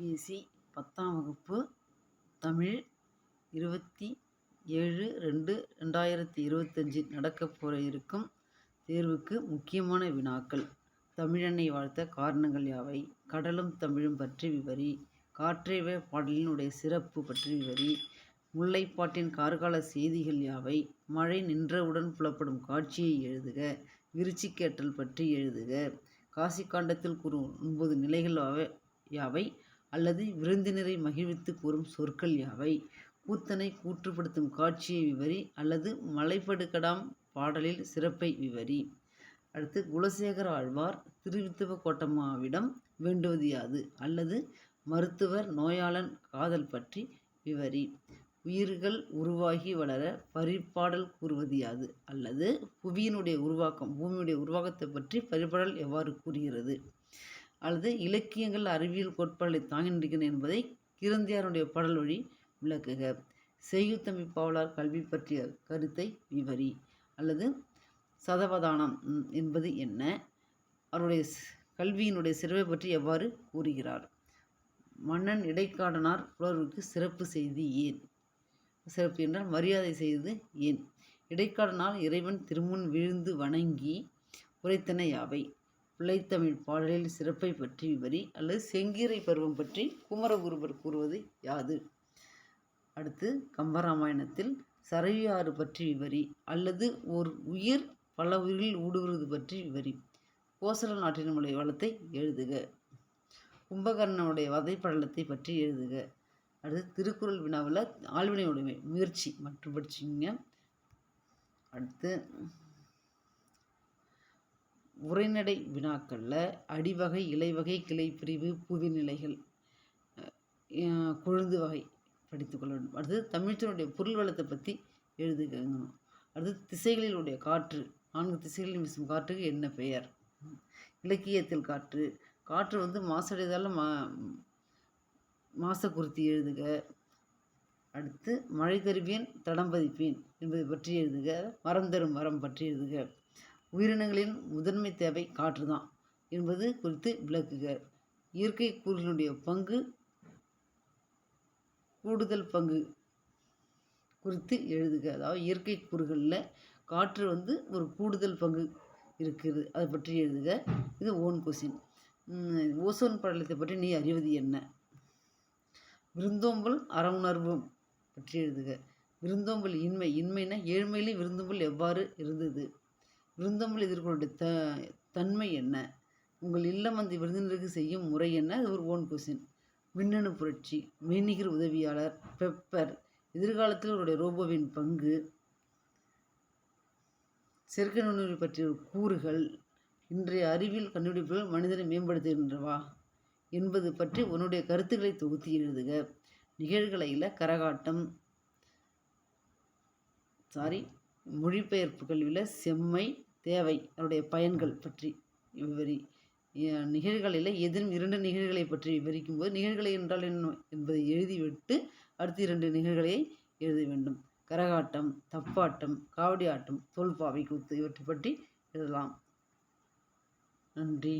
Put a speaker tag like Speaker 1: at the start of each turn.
Speaker 1: CBSE பத்தாம் வகுப்பு தமிழ் இருபத்தி ஏழு ரெண்டு ரெண்டாயிரத்தி இருபத்தஞ்சி நடக்கப் போகிற இருக்கும் தேர்வுக்கு முக்கியமான வினாக்கள். தமிழனை வாழ்த்த காரணங்கள் யாவை? கடலும் தமிழும் பற்றி விவரி. காற்றேவே பாடலினுடைய சிறப்பு பற்றி விவரி. முல்லைப்பாட்டின் கார்கால செய்திகள் யாவை? மழை நின்றவுடன் புலப்படும் காட்சியை எழுதுக. விருச்சிக்கேற்றல் பற்றி எழுதுக. காசி காண்டத்தில் கூறும் ஒன்பது நிலைகள் யாவை? அல்லது விருந்தினரை மகிழ்வித்து கூறும் சொற்கள் யாவை? கூத்தனை கூற்றுப்படுத்தும் காட்சியை விவரி அல்லது மலைப்படுகடாம் பாடலில் சிறப்பை விவரி. அடுத்து குலசேகர ஆழ்வார் திருவித்துவ கோட்டம்மாவிடம் வேண்டுவது யாது? அல்லது மருத்துவர் நோயாளன் காதல் பற்றி விவரி. உயிர்கள் உருவாகி வளர பரிபாடல் கூறுவது யாது? அல்லது புவியினுடைய உருவாக்கம் பூமியுடைய உருவாக்கத்தை பற்றி பரிபாடல் எவ்வாறு கூறுகிறது? அல்லது இலக்கியங்கள் அறிவியல் கோட்பாடுகளை தாங்கி நிற்கின்றன என்பதை கிரந்தியாருடைய பாடல் வழி விளக்குக. செய்யுத்தம்பி பாவலார் கல்வி பற்றிய கருத்தை விவரி அல்லது சதவதானம் என்பது என்ன? அவருடைய கல்வியினுடைய சிறப்பை பற்றி எவ்வாறு கூறுகிறார்? மன்னன் இடைக்காடனார் புலவருக்கு சிறப்பு செய்து ஏன்? சிறப்பு என்றால் மரியாதை செய்து ஏன்? இடைக்காடனால் இறைவன் திருமுன் விழுந்து வணங்கி உரைத்தன யாவை? பிள்ளைத்தமிழ் பாடலில் சிறப்பை பற்றி விவரி அல்லது செங்கீரை பருவம் பற்றி குமரகுருபர் கூறுவது யாது? அடுத்து கம்பராமாயணத்தில் சரவியாறு பற்றி விவரி அல்லது ஒரு உயிர் பல உயிரில் ஊடுருவது பற்றி விவரி கோசல நாட்டினுடைய வளத்தை எழுதுக. கும்பகர்ணனுடைய வதைப்படலத்தை பற்றி எழுதுக. அடுத்து திருக்குறள் வினாவில் ஆழ்வினை உடைமை முயற்சி மற்றும் படிச்சுங்க அடுத்து உரைநடை வினாக்களில் அடிவகை இலைவகை கிளை பிரிவு புவி நிலைகள் கொழுந்து வகை படித்துக்கொள்ள வேண்டும். அடுத்தது தமிழ்ச்சனுடைய பொருள் வளத்தை பற்றி எழுதுகணும் அடுத்து திசைகளிலுடைய காற்று நான்கு திசைகளில் வீசும் காற்றுக்கு என்ன பெயர்? இலக்கியத்தில் காற்று. காற்று வந்து மாசடையதால் மா மாசக்குறுத்தி எழுதுக. அடுத்து மழை தருவேன் தடம் பதிப்பேன் என்பதை பற்றி எழுதுக. மரம் தரும் மரம் பற்றி எழுதுக. உயிரினங்களின் முதன்மை தேவை காற்று தான் என்பது குறித்து விளக்குக இயற்கை கூறுகளுடைய பங்கு கூடுதல் பங்கு குறித்து எழுதுக அதாவது இயற்கை கூறுகளில் காற்று வந்து ஒரு கூடுதல் பங்கு இருக்கிறது அதை பற்றி எழுதுக இது ஓன் கொஸ்டின் ஓசோன் படலத்தை பற்றி நீ அறிவது என்ன? விருந்தோம்பல் அறவுணர்வும் பற்றி எழுதுக விருந்தோம்பல் இன்மை. இன்மைனா ஏழ்மையிலே விருந்தோம்பல் எவ்வாறு இருந்தது? விருந்தோம்பல் எதிர்கொள்ளுடைய த தன்மை என்ன? உங்கள் இல்லம் அந்த விருந்தினருக்கு செய்யும் முறை என்ன? அது ஒரு ஓன் கொஸ்டின் மின்னணு புரட்சி மெய்நிகர் உதவியாளர் பெப்பர் எதிர்காலத்தில் அவருடைய ரோபோவின் பங்கு செயற்கை நுண்ணுயிரி பற்றிய கூறுகள் இன்றைய அறிவியல் கண்டுபிடிப்புகள் மனிதனை மேம்படுத்துகின்றவா என்பது பற்றி உன்னுடைய கருத்துக்களை தொகுத்து எழுதுக. நிகழ்கலையில் கரகாட்டம். சாரி மொழிபெயர்ப்பு கல்வியில் செம்மை தேவை. அதனுடைய பயன்கள் பற்றி விவரி நிகழ்களில் எதிரும் இரண்டு நிகழ்களை பற்றி விவரிக்கும் போது நிகழ்களை என்றால் என்ன என்பதை எழுதிவிட்டு அடுத்து இரண்டு நிகழ்களை எழுத வேண்டும். கரகாட்டம் தப்பாட்டம் காவடி ஆட்டம் தோல்பாவை கூத்து இவற்றை பற்றி எழுதலாம். நன்றி.